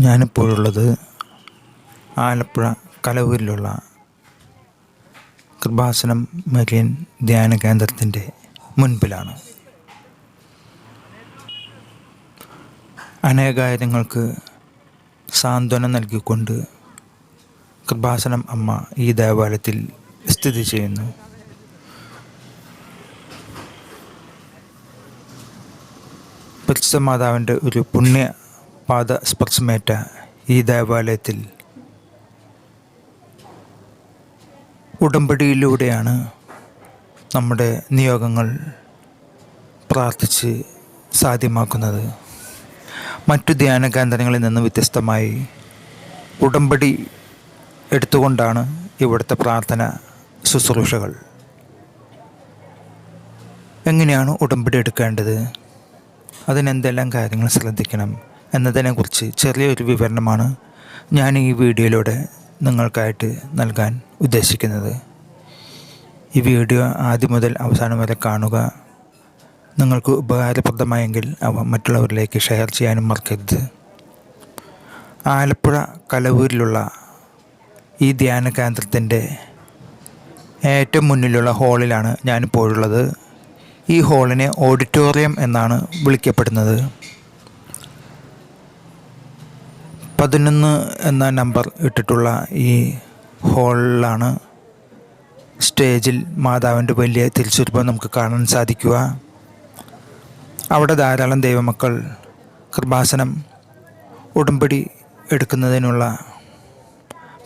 ഞാനിപ്പോഴുള്ളത് ആലപ്പുഴ കലവൂരിലുള്ള കൃപാസനം മരിയൻ ധ്യാന കേന്ദ്രത്തിന്റെ മുൻപിലാണ്. അനേകായിരങ്ങൾക്ക് സാന്ത്വനം നൽകിക്കൊണ്ട് കൃപാസനം അമ്മ ഈ ദേവാലയത്തിൽ സ്ഥിതി ചെയ്യുന്നു. പരിശുദ്ധ മാതാവിന്റെ ഒരു പുണ്യ പാദ സ്പർശമേറ്റ ഈ ദേവാലയത്തിൽ ഉടമ്പടിയിലൂടെയാണ് നമ്മുടെ നിയോഗങ്ങൾ പ്രാർത്ഥിച്ച് സാധ്യമാക്കുന്നത്. മറ്റു ധ്യാന കേന്ദ്രങ്ങളിൽ നിന്ന് വ്യത്യസ്തമായി ഉടമ്പടി എടുത്തുകൊണ്ടാണ് ഇവിടുത്തെ പ്രാർത്ഥന ശുശ്രൂഷകൾ. എങ്ങനെയാണ് ഉടമ്പടി എടുക്കേണ്ടത്? അതിനെന്തെല്ലാം കാര്യങ്ങൾ ശ്രദ്ധിക്കണം? എന്നതിനെക്കുറിച്ച് ചെറിയൊരു വിവരണമാണ് ഞാൻ ഈ വീഡിയോയിലൂടെ നിങ്ങൾക്കായിട്ട് നൽകാൻ ഉദ്ദേശിക്കുന്നത്. ഈ വീഡിയോ ആദ്യം മുതൽ അവസാനം വരെ കാണുക. നിങ്ങൾക്ക് ഉപകാരപ്രദമായെങ്കിൽ അവ മറ്റുള്ളവരിലേക്ക് ഷെയർ ചെയ്യാനും മറക്കരുത്. ആലപ്പുഴ കലവൂരിലുള്ള ഈ ധ്യാന കേന്ദ്രത്തിന്റെ ഏറ്റവും മുന്നിലുള്ള ഹാളിലാണ് ഞാനിപ്പോഴുള്ളത്. ഈ ഹാളിനെ ഓഡിറ്റോറിയം എന്നാണ് വിളിക്കപ്പെടുന്നത്. പതിനൊന്ന് എന്ന നമ്പർ ഇട്ടിട്ടുള്ള ഈ ഹോളിലാണ് സ്റ്റേജിൽ മാതാവിന്റെ വലിയ തിരിച്ചുരുപ്പം നമുക്ക് കാണാൻ സാധിക്കുക. അവിടെ ധാരാളം ദൈവമക്കൾ കൃപാസനം ഉടമ്പടി എടുക്കുന്നതിനുള്ള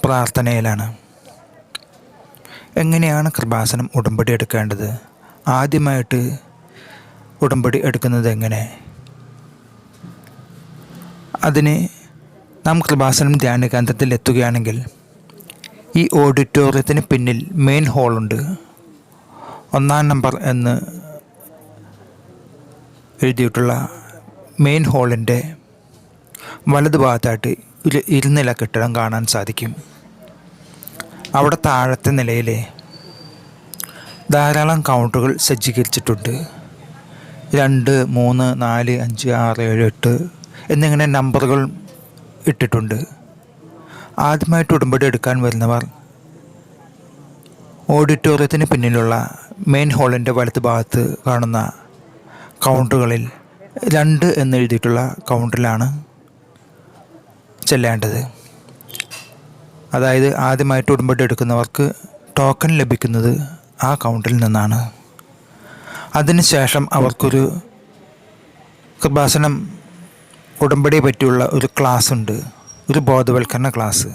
പ്രാർത്ഥനയിലാണ്. എങ്ങനെയാണ് കൃപാസനം ഉടമ്പടി എടുക്കേണ്ടത്? ആദ്യമായിട്ട് ഉടമ്പടി എടുക്കുന്നത് എങ്ങനെ? അതിന് നാം കൃപാസനം ധ്യാന കേന്ദ്രത്തിൽ എത്തുകയാണെങ്കിൽ ഈ ഓഡിറ്റോറിയത്തിന് പിന്നിൽ മെയിൻ ഹാളുണ്ട് ഒന്നാം നമ്പർ എന്ന് എഴുതിയിട്ടുള്ള മെയിൻ ഹാളിന്റെ വലതുഭാഗത്തായിട്ട് ഒരു ഇരുനില കെട്ടിടം കാണാൻ സാധിക്കും. അവിടെ താഴത്തെ നിലയിലെ ധാരാളം കൗണ്ടറുകൾ സജ്ജീകരിച്ചിട്ടുണ്ട്. രണ്ട് മൂന്ന് നാല് അഞ്ച് ആറ് ഏഴ് എട്ട് എന്നിങ്ങനെ നമ്പറുകൾ ഇട്ടിട്ടുണ്ട്. ആദ്യമായിട്ട് ഉടമ്പടി എടുക്കാൻ വരുന്നവർ ഓഡിറ്റോറിയത്തിന് പിന്നിലുള്ള മെയിൻ ഹാളിന്റെ വലത്ത് ഭാഗത്ത് കാണുന്ന കൗണ്ടറുകളിൽ രണ്ട് എന്നെഴുതിയിട്ടുള്ള കൗണ്ടറിലാണ് ചെല്ലേണ്ടത്. അതായത് ആദ്യമായിട്ട് ഉടമ്പടി എടുക്കുന്നവർക്ക് ടോക്കൺ ലഭിക്കുന്നത് ആ കൗണ്ടിൽ നിന്നാണ്. അതിനുശേഷം അവർക്കൊരു കൃപാസനം ഉടമ്പടിയെ പറ്റിയുള്ള ഒരു ക്ലാസ് ഉണ്ട്. ഒരു ബോധവൽക്കരണ ക്ലാസ്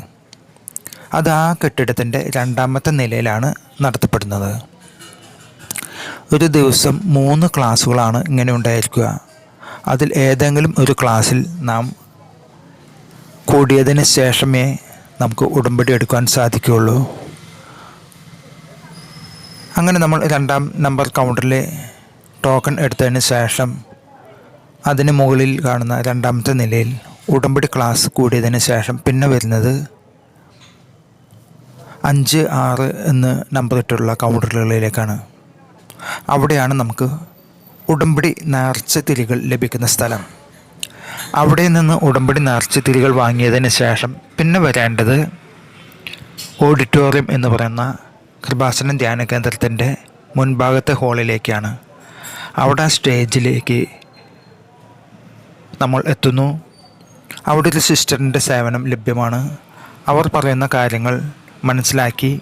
അത് ആ കെട്ടിടത്തിന്റെ രണ്ടാമത്തെ നിലയിലാണ് നടത്തപ്പെടുന്നത്. ഒരു ദിവസം മൂന്ന് ക്ലാസ്സുകളാണ് ഇങ്ങനെ ഉണ്ടായിരിക്കുക. അതിൽ ഏതെങ്കിലും ഒരു ക്ലാസ്സിൽ നാം കൂടിയതിന് ശേഷമേ നമുക്ക് ഉടമ്പടി എടുക്കാൻ സാധിക്കുകയുള്ളൂ. അങ്ങനെ നമ്മൾ രണ്ടാം നമ്പർ കൗണ്ടറിൽ ടോക്കൺ എടുത്തതിന് ശേഷം അതിന് മുകളിൽ കാണുന്ന രണ്ടാമത്തെ നിലയിൽ ഉടമ്പടി ക്ലാസ് കൂടിയതിന് ശേഷം പിന്നെ വരുന്നത് അഞ്ച് ആറ് എന്ന് നമ്പർ ഇട്ടുള്ള കൗണ്ടറുകളിലേക്കാണ് അവിടെയാണ് നമുക്ക് ഉടമ്പടി നേർച്ച തിരികൾ ലഭിക്കുന്ന സ്ഥലം. അവിടെ നിന്ന് ഉടമ്പടി നേർച്ച തിരികൾ വാങ്ങിയതിന് ശേഷം പിന്നെ വരേണ്ടത് ഓഡിറ്റോറിയം എന്ന് പറയുന്ന കൃപാസനം ധ്യാന കേന്ദ്രത്തിന്റെ മുൻഭാഗത്തെ ഹാളിലേക്കാണ് അവിടെ സ്റ്റേജിലേക്ക് നമ്മൾ എത്തുന്നു. അവിടെ ഒരു സിസ്റ്ററിന്റെ സേവനം ലഭ്യമാണ്. അവർ പറയുന്ന കാര്യങ്ങൾ മനസ്സിലാക്കി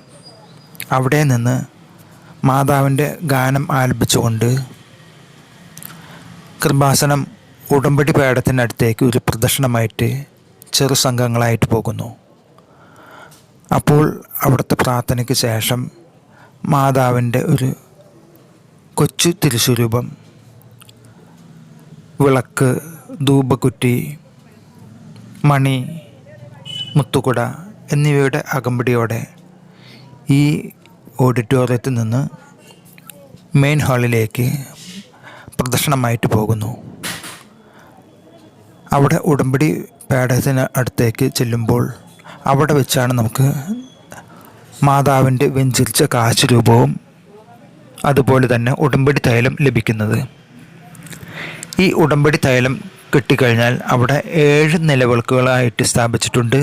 അവിടെ നിന്ന് മാതാവിന്റെ ഗാനം ആലപിച്ചുകൊണ്ട് കൃപാസനം ഉടമ്പടി പേടത്തിനടുത്തേക്ക് ഒരു പ്രദർശനമായിട്ട് ചെറു സംഘങ്ങളായിട്ട് പോകുന്നു. അപ്പോൾ അവിടുത്തെ പ്രാർത്ഥനയ്ക്ക് ശേഷം മാതാവിന്റെ ഒരു കൊച്ചു തിരുസ്വരൂപം വിളക്ക് ധൂപക്കുറ്റി മണി മുത്തുകുട എന്നിവയുടെ അകമ്പടിയോടെ ഈ ഓഡിറ്റോറിയത്തിൽ നിന്ന് മെയിൻ ഹാളിലേക്ക് പ്രദർശനമായിട്ട് പോകുന്നു. അവിടെ ഉടമ്പടി പേടകത്തിന് അടുത്തേക്ക് ചെല്ലുമ്പോൾ അവിടെ വെച്ചാണ് നമുക്ക് മാതാവിന്റെ വെഞ്ചിരിച്ച കാശ് രൂപവും അതുപോലെ തന്നെ ഉടമ്പടി തൈലം ലഭിക്കുന്നത്. ഈ ഉടമ്പടി തൈലം കിട്ടിക്കഴിഞ്ഞാൽ അവിടെ ഏഴ് നിലവിളക്കുകളായിട്ട് സ്ഥാപിച്ചിട്ടുണ്ട്.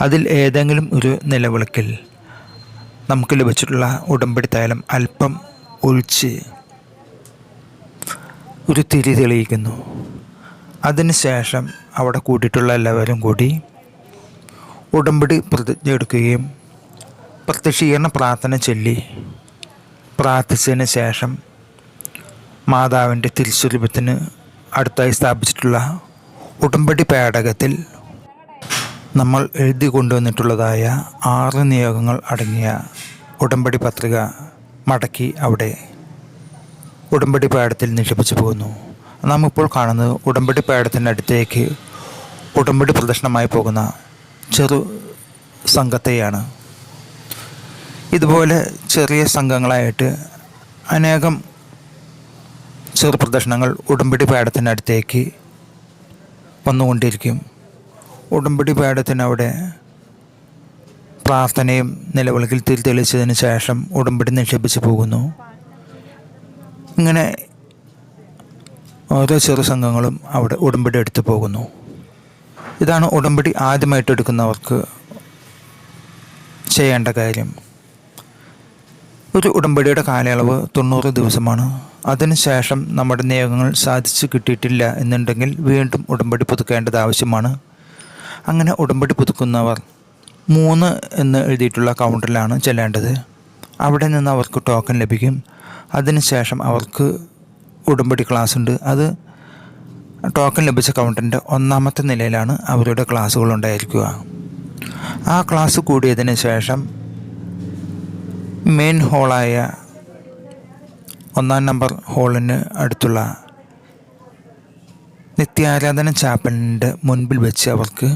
അതിൽ ഏതെങ്കിലും ഒരു നിലവിളക്കിൽ നമുക്ക് ലഭിച്ചിട്ടുള്ള ഉടമ്പടി തൈലം അല്പം ഒഴിച്ച് ഒരു തിരി തെളിയിക്കുന്നു. അതിനുശേഷം അവിടെ കൂട്ടിയിട്ടുള്ള എല്ലാവരും കൂടി ഉടമ്പടി പ്രതിജ്ഞ എടുക്കുകയും പ്രത്യക്ഷീകരണ പ്രാർത്ഥന ചൊല്ലി പ്രാർത്ഥിച്ചതിന് ശേഷം മാതാവിന്റെ തിരുസ്വരൂപത്തിന് അടുത്തായി സ്ഥാപിച്ചിട്ടുള്ള ഉടമ്പടി പേടകത്തിൽ നമ്മൾ എഴുതി കൊണ്ടുവന്നിട്ടുള്ളതായ ആറ് നിയോഗങ്ങൾ അടങ്ങിയ ഉടമ്പടി പത്രിക മടക്കി അവിടെ ഉടമ്പടി പേടത്തിൽ നിക്ഷേപിച്ചു പോകുന്നു. നാം ഇപ്പോൾ കാണുന്നത് ഉടമ്പടി പേടത്തിന്റെ അടുത്തേക്ക് ഉടമ്പടി പ്രദർശനമായി പോകുന്ന ചെറു സംഘത്തെയാണ്. ഇതുപോലെ ചെറിയ സംഘങ്ങളായിട്ട് അനേകം ചെറു പ്രദർശനങ്ങൾ ഉടമ്പടി പാടത്തിനടുത്തേക്ക് വന്നുകൊണ്ടിരിക്കും. ഉടമ്പടി പാടത്തിനവിടെ പ്രാർത്ഥനയും നിലവിളക്കിൽ തിരി തെളിച്ചതിന് ശേഷം ഉടമ്പടി നിക്ഷേപിച്ചു പോകുന്നു. ഇങ്ങനെ ഓരോ ചെറു സംഘങ്ങളും അവിടെ ഉടമ്പടി എടുത്തു പോകുന്നു. ഇതാണ് ഉടമ്പടി ആദ്യമായിട്ട് എടുക്കുന്നവർക്ക് ചെയ്യേണ്ട കാര്യം. ഒരു ഉടമ്പടിയുടെ കാലയളവ് തൊണ്ണൂറ് ദിവസമാണ്. അതിനുശേഷം നമ്മുടെ നിയോഗങ്ങൾ സാധിച്ചു കിട്ടിയിട്ടില്ല എന്നുണ്ടെങ്കിൽ വീണ്ടും ഉടമ്പടി പുതുക്കേണ്ടത് ആവശ്യമാണ്. അങ്ങനെ ഉടമ്പടി പുതുക്കുന്നവർ മൂന്ന് എന്ന് എഴുതിയിട്ടുള്ള കൗണ്ടറിലാണ് ചെല്ലേണ്ടത്. അവിടെ നിന്ന് അവർക്ക് ടോക്കൺ ലഭിക്കും. അതിനുശേഷം അവർക്ക് ഉടമ്പടി ക്ലാസ് ഉണ്ട്. അത് ടോക്കൺ ലഭിച്ച കൗണ്ടറിന്റെ ഒന്നാമത്തെ നിലയിലാണ് അവരുടെ ക്ലാസ്സുകൾ ഉണ്ടായിരിക്കുക. ആ ക്ലാസ് കൂടിയതിന് ശേഷം മെയിൻ ഹോളായ ഒന്നാം നമ്പർ ഹോളിന് അടുത്തുള്ള നിത്യാരാധന ചാപ്പലിന്റെ മുൻപിൽ വെച്ച് അവർക്ക്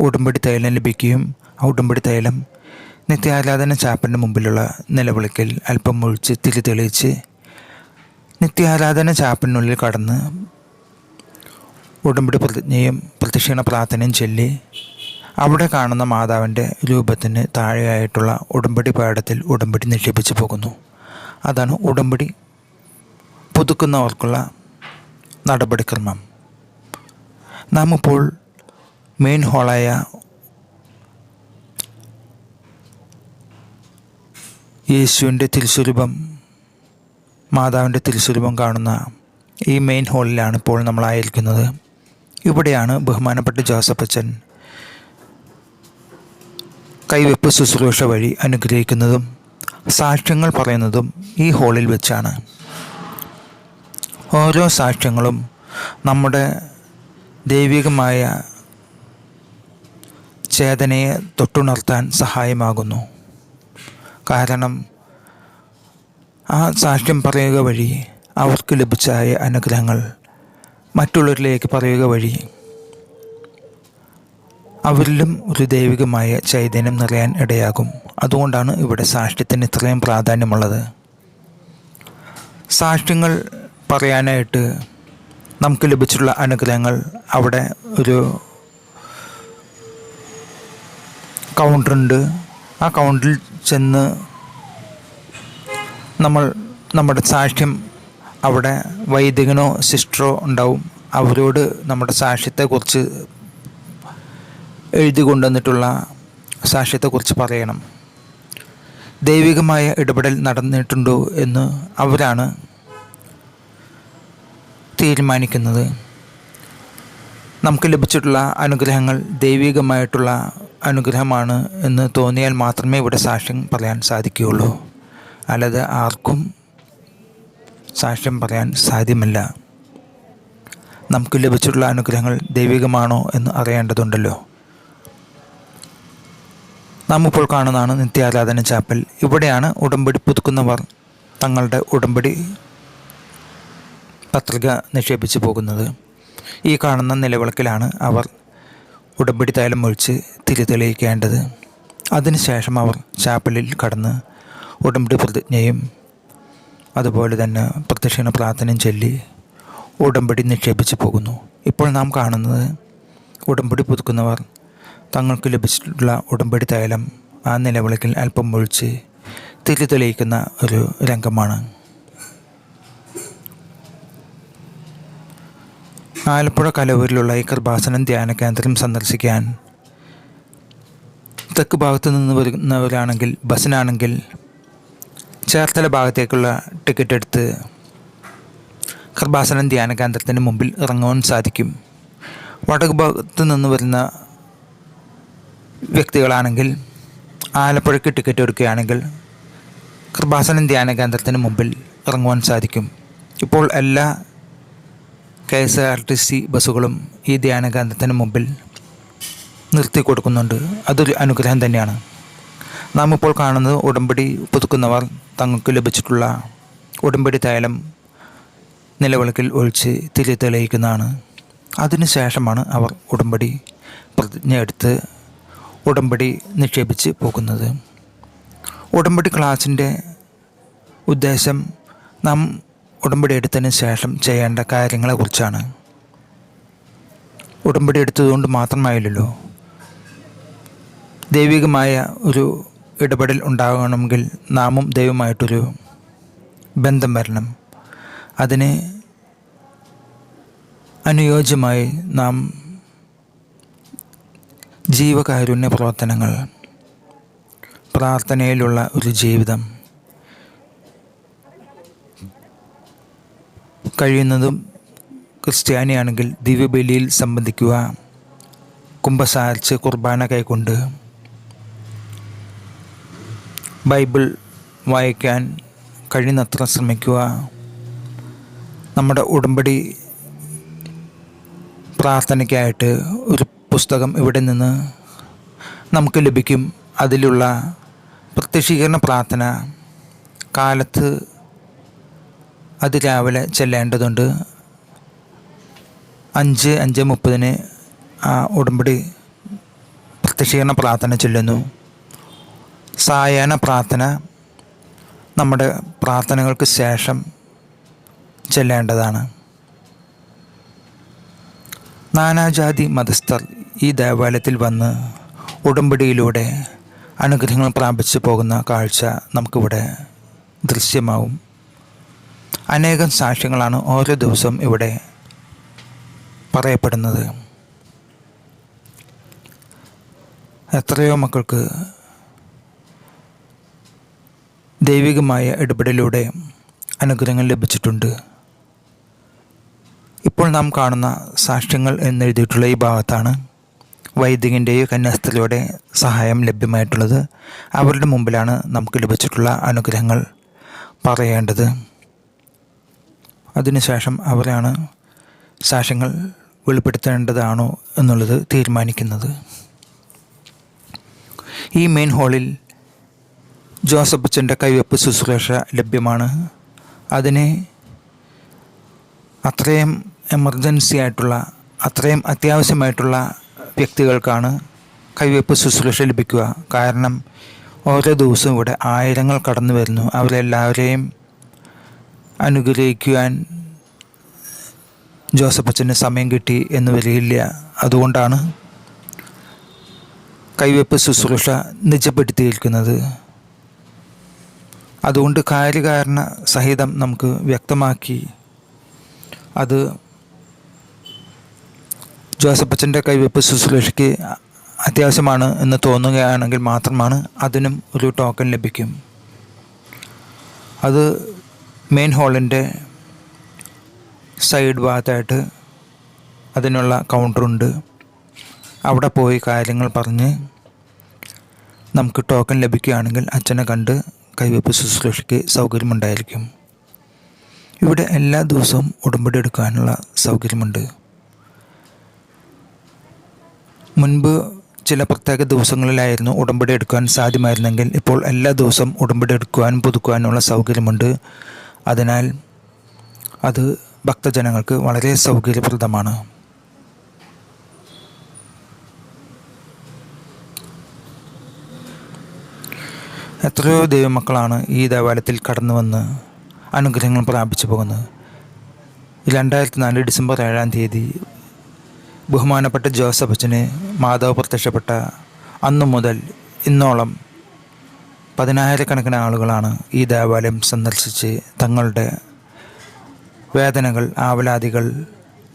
ഉടുമ്പടി തൈലം ലഭിക്കുകയും ആ ഉടുമ്പടി തൈലം നിത്യാരാധന ചാപ്പലിന്റെ മുമ്പിലുള്ള നിലവിളിക്കൽ അല്പം ഒഴിച്ച് തിരി തെളിയിച്ച് നിത്യാരാധന ചാപ്പലിനുള്ളിൽ കടന്ന് ഉടുമ്പടി പ്രതിജ്ഞയും പ്രദക്ഷിണ പ്രാർത്ഥനയും ചൊല്ലി അവിടെ കാണുന്ന മാതാവിന്റെ രൂപത്തിന് താഴെയായിട്ടുള്ള ഉടുമ്പടി പാടത്തിൽ ഉടുമ്പടി നിക്ഷേപിച്ചു പോകുന്നു. അതാണ് ഉടമ്പടി. പുതുക്കുന്നവർക്കുള്ള നടപടിക്രമം. നാം ഇപ്പോൾ മെയിൻ ഹോളായ യേശുവിന്റെ തിരുസ്വരൂപം മാതാവിന്റെ തിരുസ്വരൂപം കാണുന്ന ഈ മെയിൻ ഹാളിലാണ് ഇപ്പോൾ നമ്മളായിരിക്കുന്നത് ഇവിടെയാണ് ബഹുമാനപ്പെട്ട ജോസഫ് അച്ഛൻ കൈവെപ്പ് ശുശ്രൂഷ വഴി അനുഗ്രഹിക്കുന്നതും സാക്ഷ്യങ്ങൾ പറയുന്നതും ഈ ഹോളിൽ വെച്ചാണ്. ഓരോ സാക്ഷ്യങ്ങളും നമ്മുടെ ദൈവികമായ ചേതനയെ തൊട്ടുണർത്താൻ സഹായമാകുന്നു. കാരണം ആ സാക്ഷ്യം പറയുക വഴി അവർക്ക് ലഭിച്ചായ അനുഗ്രഹങ്ങൾ മറ്റുള്ളവരിലേക്ക് പറയുക വഴി അവരിലും ഒരു ദൈവികമായ ചൈതന്യം നിറയാൻ ഇടയാകും. അതുകൊണ്ടാണ് ഇവിടെ സാക്ഷ്യത്തിന് ഇത്രയും പ്രാധാന്യമുള്ളത്. സാക്ഷ്യങ്ങൾ പറയാനായിട്ട് നമുക്ക് ലഭിച്ചിട്ടുള്ള അനുഗ്രഹങ്ങൾ അവിടെ ഒരു കൗണ്ടറുണ്ട് ആ കൗണ്ടറിൽ ചെന്ന് നമ്മൾ നമ്മുടെ സാക്ഷ്യം അവിടെ വൈദികനോ സിസ്റ്ററോ ഉണ്ടാവും. അവരോട് നമ്മുടെ സാക്ഷ്യത്തെക്കുറിച്ച് എഴുതി കൊണ്ടുവന്നിട്ടുള്ള സാക്ഷ്യത്തെക്കുറിച്ച് പറയണം. ദൈവികമായ ഇടപെടൽ നടന്നിട്ടുണ്ടോ എന്ന് അവരാണ് തീരുമാനിക്കുന്നത്. നമുക്ക് ലഭിച്ചിട്ടുള്ള അനുഗ്രഹങ്ങൾ ദൈവികമായിട്ടുള്ള അനുഗ്രഹമാണ് എന്ന് തോന്നിയാൽ മാത്രമേ ഇവിടെ സാക്ഷ്യം പറയാൻ സാധിക്കുകയുള്ളൂ. അല്ലാതെ ആർക്കും സാക്ഷ്യം പറയാൻ സാധ്യമല്ല. നമുക്ക് ലഭിച്ചിട്ടുള്ള അനുഗ്രഹങ്ങൾ ദൈവികമാണോ എന്ന് അറിയേണ്ടതുണ്ടല്ലോ. നാം ഇപ്പോൾ കാണുന്നതാണ് നിത്യാരാധന ചാപ്പൽ. ഇവിടെയാണ് ഉടമ്പടി പുതുക്കുന്നവർ തങ്ങളുടെ ഉടമ്പടി പത്രിക നിക്ഷേപിച്ച് പോകുന്നത്. ഈ കാണുന്ന നിലവിളക്കിലാണ് അവർ ഉടമ്പടി തൈലം ഒഴിച്ച് തിരി തെളിയിക്കേണ്ടത് അതിനുശേഷം അവർ ചാപ്പലിൽ കടന്ന് ഉടമ്പടി പ്രതിജ്ഞയും അതുപോലെ തന്നെ പ്രദക്ഷിണ പ്രാർത്ഥനയും ചൊല്ലി ഉടമ്പടി നിക്ഷേപിച്ച് പോകുന്നു. ഇപ്പോൾ നാം കാണുന്നത് ഉടമ്പടി പുതുക്കുന്നവർ തങ്ങൾക്ക് ലഭിച്ചിട്ടുള്ള ഉടമ്പടി തൈലം ആ നിലവിളക്കിൽ അല്പം ഒഴിച്ച് തിരി തെളിയിക്കുന്ന ഒരു രംഗമാണ്. ആലപ്പുഴ കലവൂരിലുള്ള ഈ കൃപാസനം ധ്യാന കേന്ദ്രം സന്ദർശിക്കാൻ തെക്ക് ഭാഗത്ത് നിന്ന് വരുന്നവരാണെങ്കിൽ ബസ്സിനാണെങ്കിൽ ചേർത്തല ഭാഗത്തേക്കുള്ള ടിക്കറ്റ് എടുത്ത് കൃപാസനം ധ്യാന കേന്ദ്രത്തിന് മുമ്പിൽ ഇറങ്ങുവാൻ സാധിക്കും. വടക്ക് ഭാഗത്ത് നിന്ന് വരുന്ന വ്യക്തികളാണെങ്കിൽ ആലപ്പുഴയ്ക്ക് ടിക്കറ്റ് എടുക്കുകയാണെങ്കിൽ കൃപാസനം ധ്യാന കേന്ദ്രത്തിന് മുമ്പിൽ ഇറങ്ങുവാൻ സാധിക്കും. ഇപ്പോൾ എല്ലാ K S R T C ബസ്സുകളും ഈ ധ്യാന കേന്ദ്രത്തിന് മുമ്പിൽ നിർത്തി കൊടുക്കുന്നുണ്ട്. അതൊരു അനുഗ്രഹം തന്നെയാണ്. നാം ഇപ്പോൾ കാണുന്നത് ഉടമ്പടി പുതുക്കുന്നവർ തങ്ങൾക്ക് ലഭിച്ചിട്ടുള്ള ഉടമ്പടി തൈലം നിലവിളക്കിൽ ഒഴിച്ച് തിരി തെളിയിക്കുന്നതാണ് അതിനുശേഷമാണ് അവർ ഉടമ്പടി പ്രതിജ്ഞ എടുത്ത് ഉടമ്പടി നിക്ഷേപിച്ച് പോകുന്നത്. ഉടമ്പടി ക്ലാസിന്റെ ഉദ്ദേശം നാം ഉടമ്പടി എടുത്തതിന് ശേഷം ചെയ്യേണ്ട കാര്യങ്ങളെക്കുറിച്ചാണ്. ഉടമ്പടി എടുത്തതുകൊണ്ട് മാത്രമായില്ലല്ലോ. ദൈവികമായ ഒരു ഇടപെടൽ ഉണ്ടാകണമെങ്കിൽ നാമും ദൈവമായിട്ടൊരു ബന്ധം വരണം. അതിന് അനുയോജ്യമായി നാം ജീവകാരുണ്യ പ്രവർത്തനങ്ങൾ പ്രാർത്ഥനയിലുള്ള ഒരു ജീവിതം കഴിയുന്നതും ക്രിസ്ത്യാനിയാണെങ്കിൽ ദിവ്യബലിയിൽ സംബന്ധിക്കുക കുംഭസാരിച്ച് കുർബാന കൈക്കൊണ്ട് ബൈബിൾ വായിക്കാൻ കഴിയുന്നത്ര ശ്രമിക്കുക നമ്മുടെ ഉടമ്പടി പ്രാർത്ഥനയ്ക്കായിട്ട് ഒരു പുസ്തകം ഇവിടെ നിന്ന് നമുക്ക് ലഭിക്കും. അതിലുള്ള പ്രത്യക്ഷീകരണ പ്രാർത്ഥന കാലത്ത് അതിരാവിലെ ചെല്ലേണ്ടതുണ്ട്. അഞ്ച് അഞ്ച് മുപ്പതിന് ആ ഉടമ്പടി പ്രത്യക്ഷീകരണ പ്രാർത്ഥന ചെല്ലുന്നു. സായാഹ്ന പ്രാർത്ഥന നമ്മുടെ പ്രാർത്ഥനകൾക്ക് ശേഷം ചെല്ലേണ്ടതാണ്. നാനാജാതി മതസ്ഥർ ഈ ദേവാലയത്തിൽ വന്ന് ഉടമ്പടിയിലൂടെ അനുഗ്രഹങ്ങൾ പ്രാപിച്ചു പോകുന്ന കാഴ്ച നമുക്കിവിടെ ദൃശ്യമാവും. അനേകം സാക്ഷ്യങ്ങളാണ് ഓരോ ദിവസവും ഇവിടെ പറയപ്പെടുന്നത്. എത്രയോ മക്കൾക്ക് ദൈവികമായ ഇടപെടലിലൂടെ അനുഗ്രഹങ്ങൾ ലഭിച്ചിട്ടുണ്ട്. ഇപ്പോൾ നാം കാണുന്ന സാക്ഷ്യങ്ങൾ എന്നെഴുതിയിട്ടുള്ള ഈ ഭാഗത്താണ്. വൈദികന്റെയോ കന്യാസ്ത്രീയുടെ സഹായം ലഭ്യമായിട്ടുള്ളത് അവരുടെ മുമ്പിലാണ് നമുക്ക് ലഭിച്ചിട്ടുള്ള അനുഗ്രഹങ്ങൾ പറയേണ്ടത്. അതിനുശേഷം അവരാണ് സാക്ഷ്യങ്ങൾ വെളിപ്പെടുത്തേണ്ടതാണോ എന്നുള്ളത് തീരുമാനിക്കുന്നത്. ഈ മെയിൻ ഹാളിൽ ജോസഫ് അച്ഛന്റെ കൈവെപ്പ് ശുശ്രൂഷ ലഭ്യമാണ്. അതിനെ അത്രയും എമർജൻസി ആയിട്ടുള്ള അത്രയും അത്യാവശ്യമായിട്ടുള്ള വ്യക്തികൾക്കാണ് കൈവയ്പ്പ് ശുശ്രൂഷ ലഭിക്കുക. കാരണം ഓരോ ദിവസവും ഇവിടെ ആയിരങ്ങൾ കടന്നു വരുന്നു. അവരെല്ലാവരെയും അനുഗ്രഹിക്കുവാൻ ജോസഫ് അച്ഛന് സമയം കിട്ടി എന്ന് വരികയില്ല അതുകൊണ്ടാണ് കൈവയ്പ്പ് ശുശ്രൂഷ നിജപ്പെടുത്തിയിരിക്കുന്നത്. അതുകൊണ്ട് കാര്യകാരണ സഹിതം നമുക്ക് വ്യക്തമാക്കി അത് ജോസഫ് അച്ഛന്റെ കൈവെപ്പ് ശുശ്രൂഷയ്ക്ക് അത്യാവശ്യമാണ് എന്ന് തോന്നുകയാണെങ്കിൽ മാത്രമാണ് അതിനും ഒരു ടോക്കൺ ലഭിക്കും. അത് മെയിൻ ഹാളിന്റെ സൈഡ് ഭാഗത്തായിട്ട് അതിനുള്ള കൗണ്ടറുണ്ട് അവിടെ പോയി കാര്യങ്ങൾ പറഞ്ഞ് നമുക്ക് ടോക്കൺ ലഭിക്കുകയാണെങ്കിൽ അച്ഛനെ കണ്ട് കൈവയ്പ് ശുശ്രൂഷയ്ക്ക് സൗകര്യമുണ്ടായിരിക്കും. ഇവിടെ എല്ലാ ദിവസവും ഉടമ്പടി എടുക്കാനുള്ള സൗകര്യമുണ്ട്. മുൻപ് ചില പ്രത്യേക ദിവസങ്ങളിലായിരുന്നു ഉടമ്പടി എടുക്കുവാൻ സാധ്യമായിരുന്നെങ്കിൽ ഇപ്പോൾ എല്ലാ ദിവസവും ഉടമ്പടി എടുക്കുവാനും പുതുക്കുവാനുള്ള സൗകര്യമുണ്ട്. അതിനാൽ അത് ഭക്തജനങ്ങൾക്ക് വളരെ സൗകര്യപ്രദമാണ്. എത്രയോ ദൈവമക്കളാണ് ഈ ദേവാലയത്തിൽ കടന്നു വന്ന് അനുഗ്രഹങ്ങൾ പ്രാപിച്ചു പോകുന്നത്. രണ്ടായിരത്തി നാല് ഡിസംബർ ഏഴാം തീയതി ബഹുമാനപ്പെട്ട ജോസഫ് അച്ഛന് മാതാവ് പ്രത്യക്ഷപ്പെട്ട അന്നു മുതൽ ഇന്നോളം പതിനായിരക്കണക്കിന് ആളുകളാണ് ഈ ദേവാലയം സന്ദർശിച്ച് തങ്ങളുടെ വേദനകൾ ആവലാതികൾ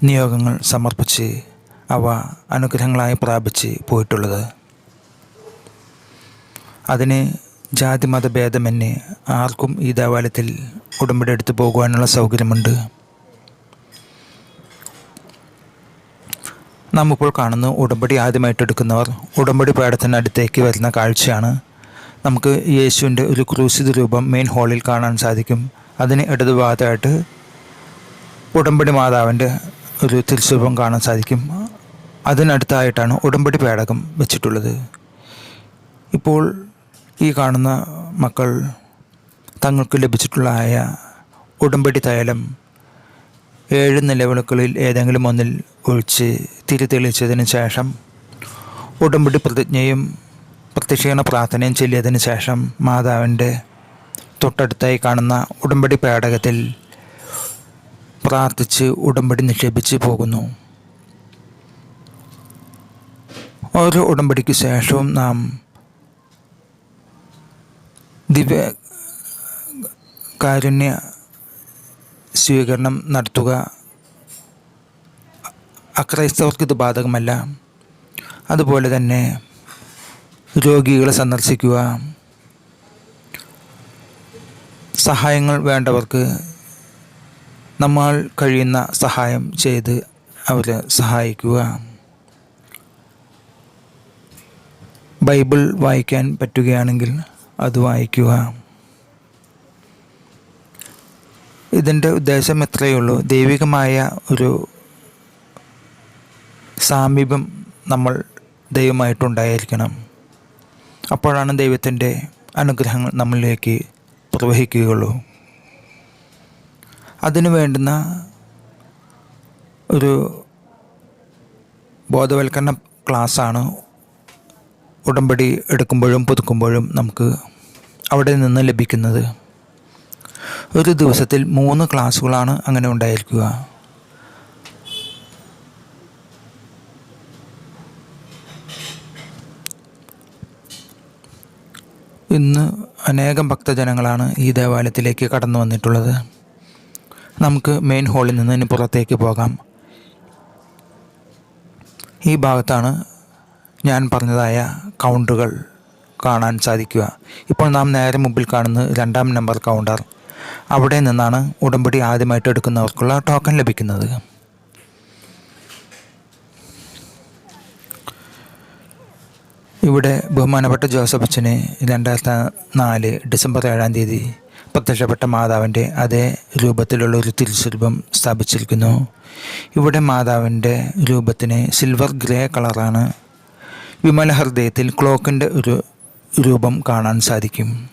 നിയോഗങ്ങൾ സമർപ്പിച്ച് അവ അനുഗ്രഹങ്ങളായി പ്രാപിച്ച് പോയിട്ടുള്ളത്. അതിന് ജാതി മതഭേദമന്യേ ആർക്കും ഈ ദേവാലയത്തിൽ ഉടമ്പടി എടുത്തു പോകുവാനുള്ള സൗകര്യമുണ്ട്. നാം കാണുന്ന ഉടമ്പടി ആദ്യമായിട്ട് എടുക്കുന്നവർ ഉടമ്പടി പേടത്തിനടുത്തേക്ക് വരുന്ന കാഴ്ചയാണ്. നമുക്ക് യേശുവിന്റെ ഒരു ക്രൂശിത രൂപം മെയിൻ ഹാളിൽ കാണാൻ സാധിക്കും. അതിന് ഇടതുഭാഗത്തായിട്ട് ഉടമ്പടി മാതാവിന്റെ ഒരു തിരുസ്വരൂപം കാണാൻ സാധിക്കും. അതിനടുത്തായിട്ടാണ് ഉടമ്പടി പേടകം വെച്ചിട്ടുള്ളത്. ഇപ്പോൾ ഈ കാണുന്ന മക്കൾ തങ്ങൾക്ക് ലഭിച്ചിട്ടുള്ള ആയ ഉടമ്പടി തൈലം ഏഴ് നിലവിളക്കുകളിൽ ഏതെങ്കിലും ഒന്നിൽ ഒഴിച്ച് തിരി തെളിച്ചതിന് ശേഷം ഉടമ്പടി പ്രതിജ്ഞയും പ്രത്യക്ഷീണ പ്രാർത്ഥനയും ചൊല്ലിയതിന് ശേഷം മാതാവിന്റെ തൊട്ടടുത്തായി കാണുന്ന ഉടമ്പടി പേടകത്തിൽ പ്രാർത്ഥിച്ച് ഉടമ്പടി നിക്ഷേപിച്ച് പോകുന്നു. ഓരോ ഉടമ്പടിക്ക് ശേഷവും നാം ദിവ്യ കാരുണ്യ സ്വീകരണം നടത്തുക. അക്രൈസ്തവർക്ക് ഇത് ബാധകമല്ല. അതുപോലെ തന്നെ രോഗികളെ സന്ദർശിക്കുക. സഹായങ്ങൾ വേണ്ടവർക്ക് നമ്മൾ കഴിയുന്ന സഹായം ചെയ്ത് അവരെ സഹായിക്കുക. ബൈബിൾ വായിക്കാൻ പറ്റുകയാണെങ്കിൽ അത് വായിക്കുക. ഇതിന്റെ ഉദ്ദേശം എത്രയേ ഉള്ളൂ? ദൈവികമായ ഒരു സാമീപ്യം നമ്മൾ ദൈവമായിട്ടുണ്ടായിരിക്കണം. അപ്പോഴാണ് ദൈവത്തിന്റെ അനുഗ്രഹങ്ങൾ നമ്മളിലേക്ക് പ്രവഹിക്കുകയുള്ളൂ. അതിനു വേണ്ടുന്ന ഒരു ബോധവൽക്കരണ ക്ലാസ്സാണ് ഉടമ്പടി എടുക്കുമ്പോഴും പുതുക്കുമ്പോഴും നമുക്ക് അവിടെ നിന്ന് ലഭിക്കുന്നത്. ഒരു ദിവസത്തിൽ മൂന്ന് ക്ലാസ്സുകളാണ് അങ്ങനെ ഉണ്ടായിരിക്കുക. ഇന്ന് അനേകം ഭക്തജനങ്ങളാണ് ഈ ദേവാലയത്തിലേക്ക് കടന്നു വന്നിട്ടുള്ളത്. നമുക്ക് മെയിൻ ഹാളിൽ നിന്ന് പുറത്തേക്ക് പോകാം. ഈ ഭാഗത്താണ് ഞാൻ പറഞ്ഞതായ കൗണ്ടറുകൾ കാണാൻ സാധിക്കുക. ഇപ്പോൾ നാം നേരെ മുമ്പിൽ കാണുന്ന രണ്ടാം നമ്പർ കൗണ്ടർ അവിടെ നിന്നാണ് ഉടമ്പടി ആദ്യമായിട്ട് എടുക്കുന്നവർക്കുള്ള ടോക്കൺ ലഭിക്കുന്നത്. ഇവിടെ ബഹുമാനപ്പെട്ട ജോസഫ് അച്ഛന് രണ്ടായിരത്തി നാല് ഡിസംബർ ഏഴാം തീയതി പ്രത്യക്ഷപ്പെട്ട മാതാവിന്റെ അതേ രൂപത്തിലുള്ള ഒരു തിരുസ്വരൂപം സ്ഥാപിച്ചിരിക്കുന്നു. ഇവിടെ മാതാവിന്റെ രൂപത്തിന് സിൽവർ ഗ്രേ കളറാണ് വിമല ഹൃദയത്തിൽ ക്ലോക്കിന്റെ ഒരു രൂപം കാണാൻ സാധിക്കും.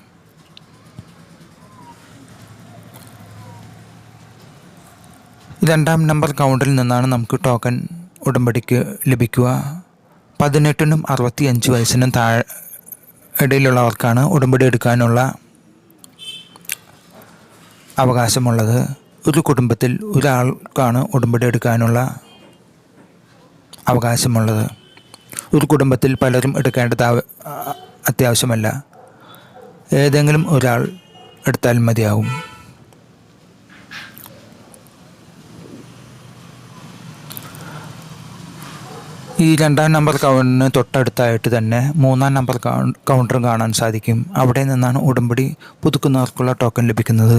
രണ്ടാം നമ്പർ കൗണ്ടിൽ നിന്നാണ് നമുക്ക് ടോക്കൺ ഉടമ്പടിക്ക് ലഭിക്കുക. പതിനെട്ടിനും അറുപത്തി അഞ്ച് വയസ്സിനും താഴെ ഇടയിലുള്ളവർക്കാണ് ഉടമ്പടി എടുക്കാനുള്ള അവകാശമുള്ളത്. ഒരു കുടുംബത്തിൽ ഒരാൾക്കാണ് ഉടമ്പടി എടുക്കാനുള്ള അവകാശമുള്ളത്. ഒരു കുടുംബത്തിൽ പലരും എടുക്കേണ്ടത് അത്യാവശ്യമല്ല. ഏതെങ്കിലും ഒരാൾ എടുത്താൽ മതിയാവും. ഈ രണ്ടാം നമ്പർ കൗണ്ടറിന് തൊട്ടടുത്തായിട്ട് തന്നെ മൂന്നാം നമ്പർ കൗണ്ടറും കാണാൻ സാധിക്കും. അവിടെ നിന്നാണ് ഉടമ്പടി പുതുക്കുന്നവർക്കുള്ള ടോക്കൺ ലഭിക്കുന്നത്.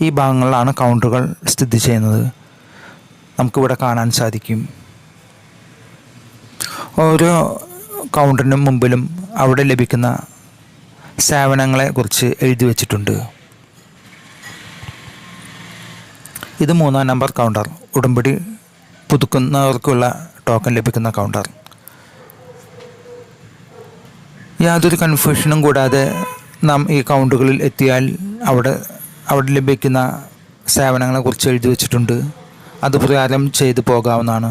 ഈ ഭാഗങ്ങളിലാണ് കൗണ്ടറുകൾ സ്ഥിതി ചെയ്യുന്നത്. നമുക്കിവിടെ കാണാൻ സാധിക്കും. ഓരോ കൗണ്ടറിനും മുമ്പിലും അവിടെ ലഭിക്കുന്ന സേവനങ്ങളെ കുറിച്ച് എഴുതി വച്ചിട്ടുണ്ട്. ഇത് മൂന്നാം നമ്പർ കൗണ്ടർ ഉടമ്പടി പുതുക്കുന്നവർക്കുള്ള ടോക്കൺ ലഭിക്കുന്ന കൗണ്ടർ യാതൊരു കൺഫ്യൂഷനും കൂടാതെ നാം ഈ കൗണ്ടുകളിൽ എത്തിയാൽ അവിടെ അവിടെ ലഭിക്കുന്ന സേവനങ്ങളെക്കുറിച്ച് എഴുതി വച്ചിട്ടുണ്ട്. അത് പ്രകാരം ചെയ്തു പോകാവുന്നതാണ്.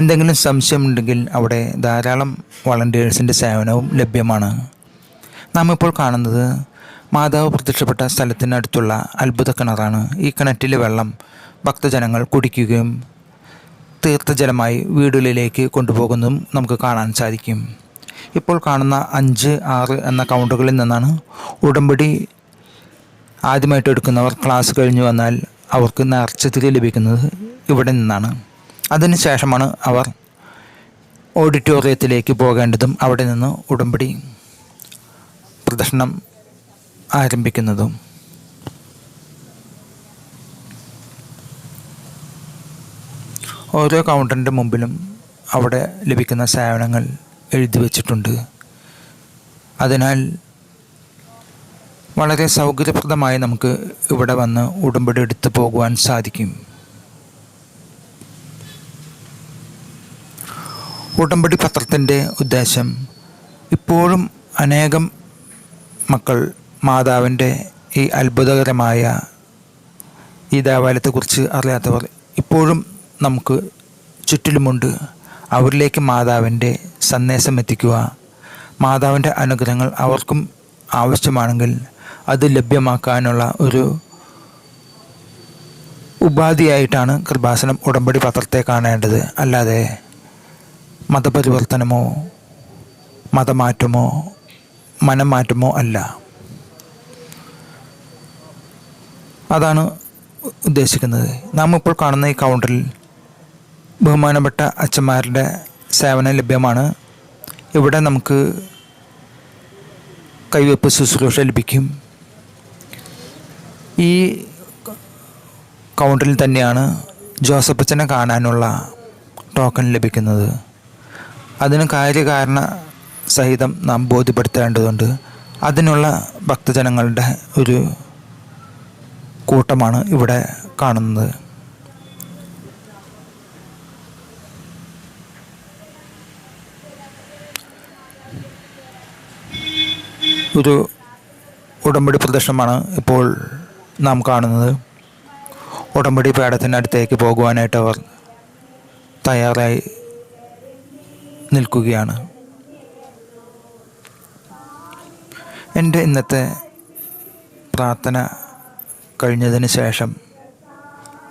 എന്തെങ്കിലും സംശയമുണ്ടെങ്കിൽ അവിടെ ധാരാളം വളണ്ടിയേഴ്സിന്റെ സേവനവും ലഭ്യമാണ്. നാം ഇപ്പോൾ കാണുന്നത് മാതാവ് പ്രത്യക്ഷപ്പെട്ട സ്ഥലത്തിനടുത്തുള്ള അത്ഭുത കിണറാണ്. ഈ കിണറ്റിലെ വെള്ളം ഭക്തജനങ്ങൾ കുടിക്കുകയും തീർത്ഥജലമായി വീടുകളിലേക്ക് കൊണ്ടുപോകുന്നതും നമുക്ക് കാണാൻ സാധിക്കും. ഇപ്പോൾ കാണുന്ന അഞ്ച് ആറ് എന്ന കൗണ്ടറുകളിൽ നിന്നാണ് ഉടമ്പടി ആദ്യമായിട്ട് എടുക്കുന്നവർ ക്ലാസ് കഴിഞ്ഞു വന്നാൽ അവർക്ക് നേർച്ച തിരി ലഭിക്കുന്നത് ഇവിടെ നിന്നാണ്. അതിനുശേഷമാണ് അവർ ഓഡിറ്റോറിയത്തിലേക്ക് പോകേണ്ടതും അവിടെ നിന്ന് ഉടമ്പടി പ്രദർശനം ആരംഭിക്കുന്നതും. ഓരോ കൗണ്ടറിന്റെ മുമ്പിലും അവിടെ ലഭിക്കുന്ന സേവനങ്ങൾ എഴുതി വച്ചിട്ടുണ്ട്. അതിനാൽ വളരെ സൗകര്യപ്രദമായി നമുക്ക് ഇവിടെ വന്ന് ഉടമ്പടി എടുത്തു പോകുവാൻ സാധിക്കും. ഉടമ്പടി പത്രത്തിന്റെ ഉദ്ദേശം ഇപ്പോഴും അനേകം മക്കൾ മാതാവിന്റെ ഈ അത്ഭുതകരമായ ഈ ദേവാലയത്തെക്കുറിച്ച് അറിയാത്തവർ ഇപ്പോഴും നമുക്ക് ചുറ്റിലുമുണ്ട്. അവരിലേക്ക് മാതാവിന്റെ സന്ദേശം എത്തിക്കുക. മാതാവിന്റെ അനുഗ്രഹങ്ങൾ അവർക്കും ആവശ്യമാണെങ്കിൽ അത് ലഭ്യമാക്കാനുള്ള ഒരു ഉപാധിയായിട്ടാണ് കൃപാസനം ഉടമ്പടി പത്രത്തെ കാണേണ്ടത്. അല്ലാതെ മതപരിവർത്തനമോ മതമാറ്റമോ മനമാറ്റമോ അല്ല. അതാണ് ഉദ്ദേശിക്കുന്നത്. നാം ഇപ്പോൾ കാണുന്ന ഈ കൗണ്ടറിൽ ബഹുമാനപ്പെട്ട അച്ഛന്മാരുടെ സേവനം ലഭ്യമാണ്. ഇവിടെ നമുക്ക് കൈവെപ്പ് ശുശ്രൂഷ ലഭിക്കും. ഈ കൗണ്ടറിൽ തന്നെയാണ് ജോസഫ് അച്ഛനെ കാണാനുള്ള ടോക്കൺ ലഭിക്കുന്നത്. അതിന് കാര്യകാരണ സഹിതം നാം ബോധ്യപ്പെടുത്തേണ്ടതുണ്ട്. അതിനുള്ള ഭക്തജനങ്ങളുടെ ഒരു കൂട്ടമാണ് ഇവിടെ കാണുന്നത്. ഒരു ഉടമ്പടി പ്രദർശനമാണ് ഇപ്പോൾ നാം കാണുന്നത്. ഉടമ്പടി പേടത്തിനടുത്തേക്ക് പോകുവാനായിട്ട് അവർ തയ്യാറായി നിൽക്കുകയാണ്. എന്റെ ഇന്നത്തെ പ്രാർത്ഥന കഴിഞ്ഞതിന് ശേഷം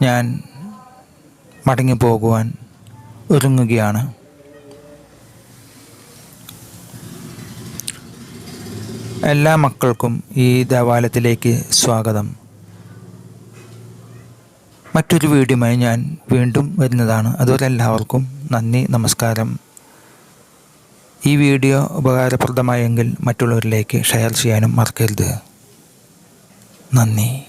ഞാൻ മടങ്ങി പോകുവാൻ ഒരുങ്ങുകയാണ്. എല്ലാ മക്കൾക്കും ഈ ദേവാലയത്തിലേക്ക് സ്വാഗതം. മറ്റൊരു വീഡിയോയുമായി ഞാൻ വീണ്ടും വരുന്നതാണ്. അതുപോലെ എല്ലാവർക്കും നന്ദി നമസ്കാരം. ഈ വീഡിയോ ഉപകാരപ്രദമായെങ്കിൽ മറ്റുള്ളവരിലേക്ക് ഷെയർ ചെയ്യാനും മറക്കരുത്. നന്ദി.